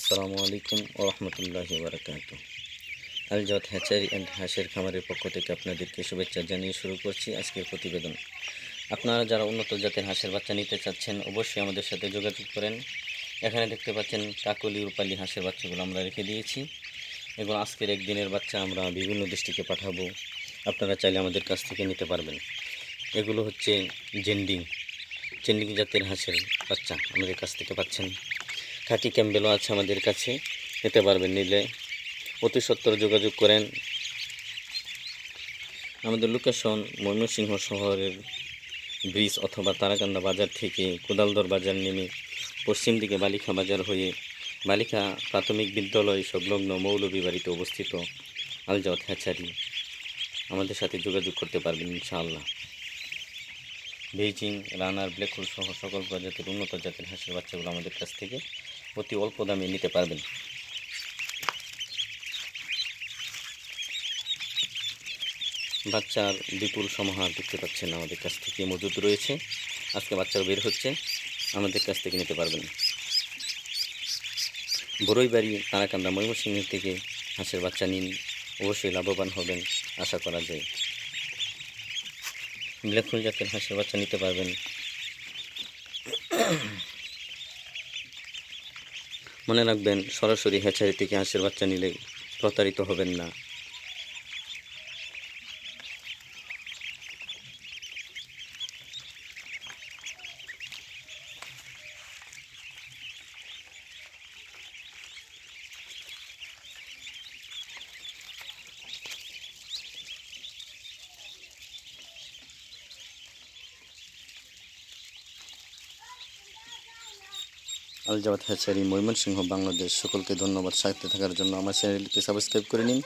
আসসালামু আলাইকুম ও রহমতুল্লাহি বারকাত আলজত হ্যাচারি অ্যান্ড হাঁসের খামারের পক্ষ থেকে আপনাদেরকে শুভেচ্ছা জানিয়ে শুরু করছি আজকের প্রতিবেদন। আপনারা যারা উন্নত জাতের হাঁসের বাচ্চা নিতে চাচ্ছেন, অবশ্যই আমাদের সাথে যোগাযোগ করেন। এখানে দেখতে পাচ্ছেন কাকলি রূপালি হাঁসের বাচ্চাগুলো আমরা রেখে দিয়েছি এবং আজকের একদিনের বাচ্চা আমরা বিভিন্ন ডিস্ট্রিক্টে পাঠাবো। আপনারা চাইলে আমাদের কাছ থেকে নিতে পারবেন। এগুলো হচ্ছে জেন্ডিং জেন্ডিং জাতের হাঁসের বাচ্চা আমাদের কাছ থেকে পাচ্ছেন। খাঁটি ক্যাম্বেলও আছে আমাদের কাছে। নিতে পারবেন, নিলে অতি সত্তর যোগাযোগ করেন। আমাদের লোকেশন ময়মনসিংহ শহরের ব্রিজ অথবা তারাকান্দা বাজার থেকে কোদালদর বাজার নেমে পশ্চিম দিকে বালিখা বাজার হয়ে বালিকা প্রাথমিক বিদ্যালয় সংলগ্ন মৌলভী বাড়িতে অবস্থিত আলজাওয়াত হ্যাচারি। আমাদের সাথে যোগাযোগ করতে পারবেন ইনশাআল্লাহ। বেইজিং, রানার ব্ল্যাকহোল সহ সকল প্রজাতির উন্নত জাতের হাঁসের বাচ্চাগুলো আমাদের কাছ থেকে অতি অল্প দামে নিতে পারবেন। বাচ্চার বিপুল সমাহার দেখতে পাচ্ছেন আমাদের কাছ থেকে মজুদ রয়েছে। আজকে বাচ্চারা বের হচ্ছে, আমাদের কাছ থেকে নিতে পারবেন। বড়ইবাড়ি, তারাকান্দা, ময়মনসিংহ থেকে হাঁসের বাচ্চা নিন, অবশ্যই লাভবান হবেন, আশা করা যায়। ব্ল্যাকহোল জাতের হাঁসের বাচ্চা নিতে পারবেন। মনে রাখবেন, সরাসরি হ্যাচারি থেকে হাঁসের বাচ্চা নিলে প্রতারিত হবেন না। আলজাবাদ হ্যাচারি ময়মনসিংহ বাংলাদেশ। সকলকে ধন্যবাদ। সাহিত্যে থাকার জন্য আমার চ্যানেলকে সাবস্ক্রাইব করে নিন।